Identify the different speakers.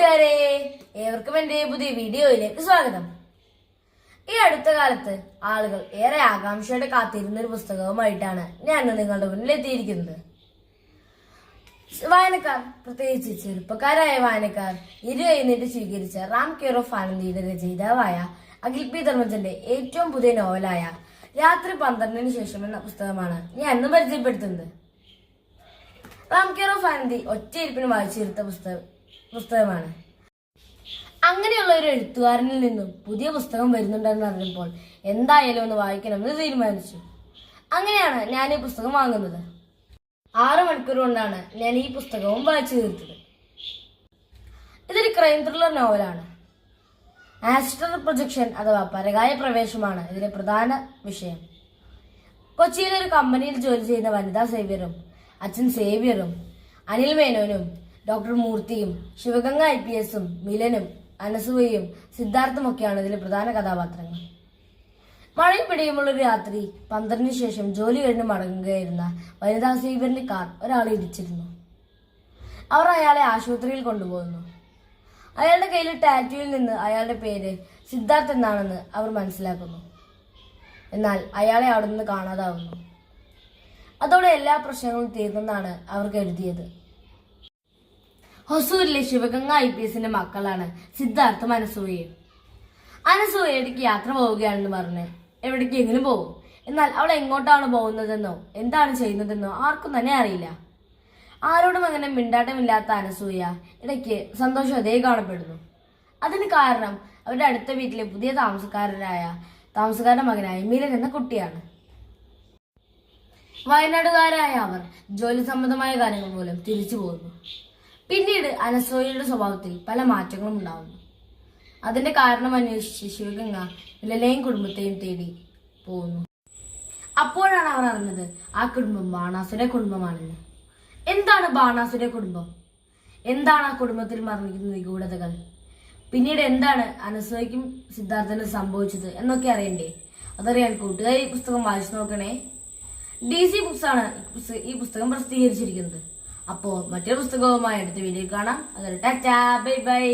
Speaker 1: കൂട്ടുകാരെ ഏവർക്കും എന്റെ പുതിയ വീഡിയോയിലേക്ക് സ്വാഗതം. ഈ അടുത്ത കാലത്ത് ആളുകൾ ഏറെ ആകാംക്ഷയോടെ കാത്തിരുന്ന ഒരു പുസ്തകവുമായിട്ടാണ് ഞാൻ നിങ്ങളുടെ മുന്നിൽ എത്തിയിരിക്കുന്നത്. വായനക്കാർ പ്രത്യേകിച്ച് ചെറുപ്പക്കാരായ വായനക്കാർ ഇരു എഴുന്നേറ്റ് സ്വീകരിച്ച റാം കെയർ ഓഫ് ആനന്ദിയുടെ രചയിതാവായ അഖിൽ പി ധർമ്മജന്റെ ഏറ്റവും പുതിയ നോവലായ രാത്രി പന്ത്രണ്ടിന് ശേഷം എന്ന പുസ്തകമാണ് ഞാൻ ഇന്ന് പരിചയപ്പെടുത്തുന്നത്. റാം കെയർ ഓഫ് ആനന്ദി ഒറ്റയിരിപ്പിന് വായിച്ചിരുത്ത പുസ്തക പുസ്തകമാണ്. അങ്ങനെയുള്ള ഒരു എഴുത്തുകാരനിൽ നിന്നും പുതിയ പുസ്തകം വരുന്നുണ്ടെന്ന് അറിഞ്ഞപ്പോൾ എന്തായാലും ഒന്ന് വായിക്കണമെന്ന് തീരുമാനിച്ചു. അങ്ങനെയാണ് ഞാൻ ഈ പുസ്തകം വാങ്ങുന്നത്. ആറ് മണിക്കൂർ കൊണ്ടാണ് ഞാൻ ഈ പുസ്തകവും വായിച്ചു തീർത്തത്. ഇതൊരു ക്രൈം ത്രില്ലർ നോവലാണ്. ആസ്റ്റർ പ്രൊജക്ഷൻ അഥവാ പരകായ പ്രവേശമാണ് ഇതിലെ പ്രധാന വിഷയം. കൊച്ചിയിലെ ഒരു കമ്പനിയിൽ ജോലി ചെയ്യുന്ന വനിതാ സേവ്യറും അച്ഛൻ സേവ്യറും അനിൽ മേനോനും ഡോക്ടർ മൂർത്തിയും ശിവഗംഗ ഐ പി എസും മിലനും അനസൂയയും സിദ്ധാർത്ഥുമൊക്കെയാണ് ഇതിലെ പ്രധാന കഥാപാത്രങ്ങൾ. മഴയും പിടിയുമുള്ള രാത്രി പന്ത്രണ്ടിന് ശേഷം ജോലി കഴിഞ്ഞ് മടങ്ങുകയായിരുന്ന വനിതാ സേവ്യറിന്റെ കാർ ഒരാളെ ഇടിച്ചിരുന്നു. അവർ അയാളെ ആശുപത്രിയിൽ കൊണ്ടുപോകുന്നു. അയാളുടെ കയ്യിലെ ടാറ്റുവിൽ നിന്ന് അയാളുടെ പേര് സിദ്ധാർത്ഥ് എന്നാണെന്ന് അവർ മനസ്സിലാക്കുന്നു. എന്നാൽ അയാളെ അവിടെ നിന്ന് കാണാതാവുന്നു. അതോടെ എല്ലാ പ്രശ്നങ്ങളും തീർന്നെന്നാണ് അവർ കരുതിയത്. ഹൊസൂരിലെ ശിവഗംഗ ഐ പി എസിന്റെ മക്കളാണ്. സിദ്ധാർത്ഥം അനസൂയയും അനസൂയ ഇടയ്ക്ക് യാത്ര പോവുകയാണെന്ന് പറഞ്ഞ്. എവിടേക്കെങ്കിലും പോകും എന്നാൽ അവൾ എങ്ങോട്ടാണ് പോകുന്നതെന്നോ എന്താണ് ചെയ്യുന്നതെന്നോ ആർക്കും തന്നെ അറിയില്ല. ആരോടും അങ്ങനെ മിണ്ടാട്ടമില്ലാത്ത അനസൂയ ഇടയ്ക്ക് സന്തോഷം അതേ കാണപ്പെടുന്നു. അതിന് കാരണം അവരുടെ അടുത്ത വീട്ടിലെ പുതിയ താമസക്കാരനായ താമസക്കാരന്റെ മകനായ മീരൻ എന്ന കുട്ടിയാണ്. വയനാടുകാരായ അവർ ജോലി സംബന്ധമായ കാര്യങ്ങൾ മൂലം തിരിച്ചു പോകുന്നു. പിന്നീട് അനസൂയയുടെ സ്വഭാവത്തിൽ പല മാറ്റങ്ങളും ഉണ്ടാവുന്നു. അതിന്റെ കാരണം അന്വേഷിച്ച് ശിവഗംഗ ലലയും കുടുംബത്തെയും തേടി പോകുന്നു. അപ്പോഴാണ് അവർ അറിഞ്ഞത് ആ കുടുംബം ബാണാസുര കുടുംബമാണെന്ന്. എന്താണ് ബാണാസുര കുടുംബം? എന്താണ് ആ കുടുംബത്തിൽ മറന്നിരിക്കുന്ന നിഗൂഢതകൾ? പിന്നീട് എന്താണ് അനസൂയക്കും സിദ്ധാർത്ഥനും സംഭവിച്ചത് എന്നൊക്കെ അറിയണ്ടേ? അതറിയാൻ കൂട്ടുകാർ ഈ പുസ്തകം വായിച്ചു നോക്കണേ. ഡി സി ആണ് ഈ പുസ്തകം പ്രസിദ്ധീകരിച്ചിരിക്കുന്നത്. അപ്പോൾ മറ്റൊരു പുസ്തകവുമായി അടുത്ത വീഡിയോ കാണാം. അതൊരു ടാറ്റാ ബൈ ബൈ.